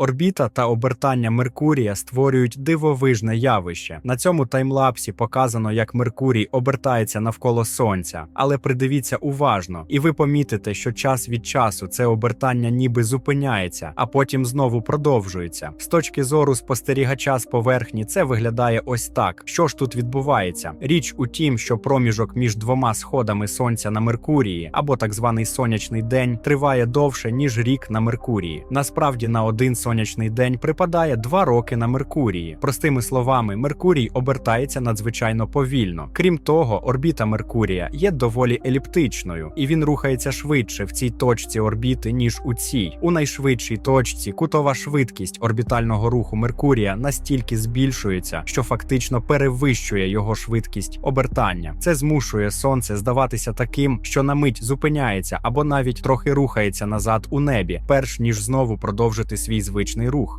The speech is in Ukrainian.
Орбіта та обертання Меркурія створюють дивовижне явище. На цьому таймлапсі показано, як Меркурій обертається навколо Сонця. Але придивіться уважно, і ви помітите, що час від часу це обертання ніби зупиняється, а потім знову продовжується. З точки зору спостерігача з поверхні це виглядає ось так. Що ж тут відбувається? Річ у тім, що проміжок між двома сходами сонця на Меркурії, або так званий сонячний день, триває довше ніж рік на Меркурії. Насправді на один сонячний день припадає два роки на Меркурії. Простими словами, Меркурій обертається надзвичайно повільно. Крім того, орбіта Меркурія є доволі еліптичною, і він рухається швидше в цій точці орбіти, ніж у цій. У найшвидшій точці кутова швидкість орбітального руху Меркурія настільки збільшується, що фактично перевищує його швидкість обертання. Це змушує сонце здаватися таким, що на мить зупиняється або навіть трохи рухається назад у небі, перш ніж знову продовжити свій звичний рух.